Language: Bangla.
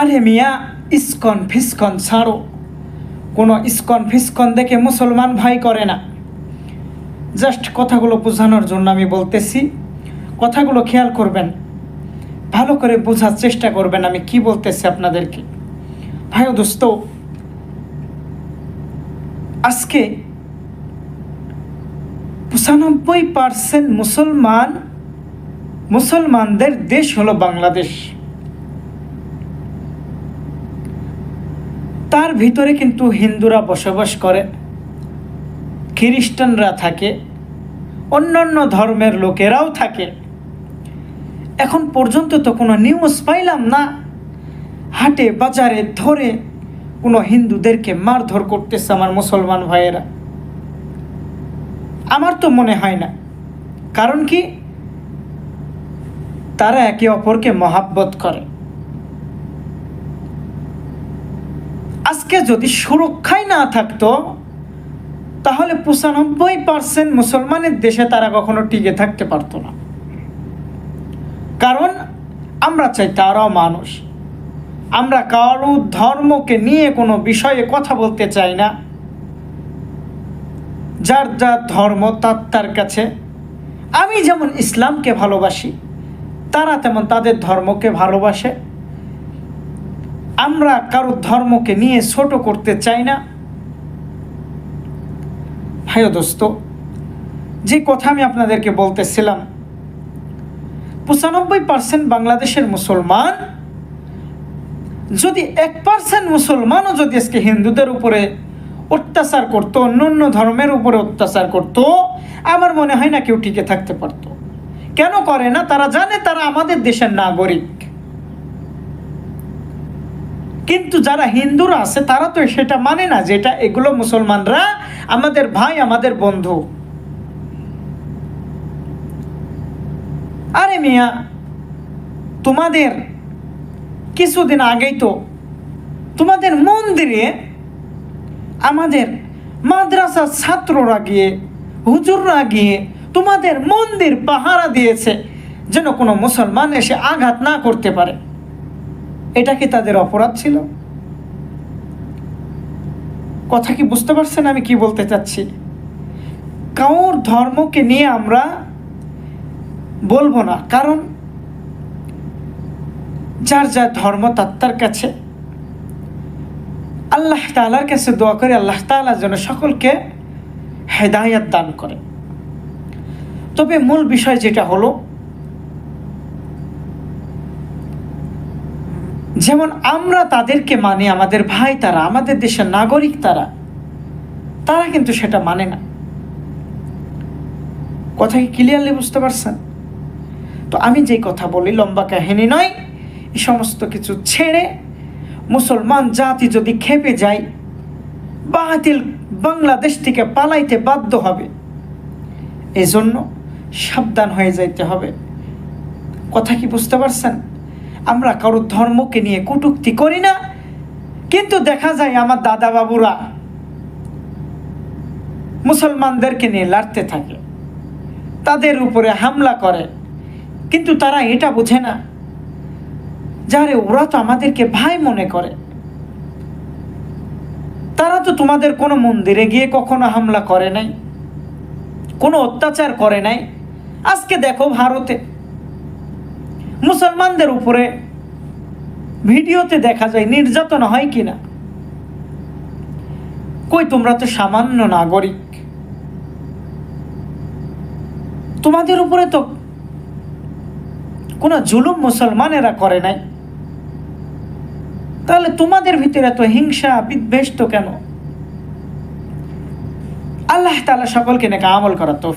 আরে মিয়া ইস্কন ফিসকন ছাড়ো। কোনো ইস্কন ফিসকন দেখে মুসলমান ভাই করে না। জাস্ট কথাগুলো বোঝানোর জন্য আমি বলতেছি, কথাগুলো খেয়াল করবেন। ভালো করে বোঝার চেষ্টা করবেন আমি কি বলতেছি আপনাদেরকে। ভাই দোস্ত, আজকে পঁচানব্বই পার্সেন্ট মুসলমান, মুসলমানদের দেশ হলো বাংলাদেশ। তার ভিতরে কিন্তু হিন্দুরা বসবাস করে, খ্রিস্টানরা থাকে, অন্যান্য ধর্মের লোকেরাও থাকে। এখন পর্যন্ত তো কোনো নিউজ পাইলাম না। হাটে বাজারে ধরে কোনো হিন্দুদেরকে মারধর করতেছে আমার মুসলমান ভাইয়েরা। আমার তো মনে হয় না। কারণ কি? তারা একে অপরকে মহাব্বত করে। আজকে যদি সুরক্ষাই না থাকতো, তাহলে পঁচানব্বই পার্সেন্ট মুসলমানের দেশে তারা কখনো টিকে থাকতে পারতো না। কারণ আমরা চাই তারাও মানুষ। আমরা কারও ধর্মকে নিয়ে কোনো বিষয়ে কথা বলতে চাই না। যার যার ধর্ম, তার তার কাছে। আমি যেমন ইসলামকে ভালোবাসি, তারা তেমন তাদের ধর্মকে ভালোবাসে। আমরা কারও ধর্মকে নিয়ে ছোট করতে চাই না। ভাইও দোস্ত, যে কথা আমি আপনাদেরকে বলতেছিলাম, পঁচানব্বই পার্সেন্ট বাংলাদেশের মুসলমান, যদি এক পার্সেন্ট মুসলমানও যদি আজকে হিন্দুদের উপরে অত্যাচার করতো অন্য অন্য ধর্মের উপরে অত্যাচার করত, আমার মনে হয় না কেউ টিকে থাকতে পারতো। কেন করে না? তারা জানে তারা আমাদের দেশের নাগরিক। কিন্তু যারা হিন্দুরা আছে, তারা তো সেটা মানে না যেটা এগুলো মুসলমানরা আমাদের ভাই, আমাদের বন্ধু। আরে মিয়া, তোমাদের কিছুদিন আগেই তো তোমাদের মন্দিরে আমাদের মাদ্রাসার ছাত্ররা গিয়ে, হুজুররা গিয়ে তোমাদের মন্দির পাহারা দিয়েছে, যেন কোনো মুসলমান এসে আঘাত না করতে পারে। এটা কি তাদের অপরাধ ছিল? কথা কি বুঝতে পারছেন আমি কি বলতে চাচ্ছি? কাউর ধর্মকে নিয়ে আমরা বলব না, কারণ যার যার ধর্ম তার কাছে। আল্লাহ তালার কাছে দোয়া করে আল্লাহ তালা যেন সকলকে হেদায়াত দান করে। তবে মূল বিষয় যেটা হলো যেমন আমরা তাদেরকে মানি, আমাদের ভাই তারা, আমাদের দেশের নাগরিক তারা তারা কিন্তু সেটা মানে না। কথা কি ক্লিয়ারলি বুঝতে পারছেন? তো আমি যেই কথা বলি, লম্বা কাহিনী নয়, এই সমস্ত কিছু ছেড়ে মুসলমান জাতি যদি খেপে যায়, বাতিল বাংলাদেশ থেকে পালাইতে বাধ্য হবে। এজন্য সাবধান হয়ে যাইতে হবে। কথা কি বুঝতে পারছেন? আমরা কারও ধর্মকে নিয়ে কটুক্তি করি না, কিন্তু দেখা যায় আমার দাদা বাবুরা মুসলমানদেরকে নিয়ে লড়তে থাকে, তাদের উপরে হামলা করে, কিন্তু তারা এটা বোঝে না, যারে ওরা তো আমাদেরকে ভাই মনে করে। তারা তো তোমাদের কোনো মন্দিরে গিয়ে কখনো হামলা করে নাই, কোনো অত্যাচার করে নাই। আজকে দেখো ভারতে মুসলমানদের উপরে ভিডিওতে দেখা যায় নির্যাতন হয় কিনা? কই, তোমরা তো সামান্য নাগরিক। তোমাদের উপরে তো কোনো জুলুম মুসলমানেরা করে নাই। তাহলে তোমাদের ভিতরে এত হিংসা, বিদ্বেষ তো কেন? আল্লাহ তালা সকলকে নাকি আমল করা তো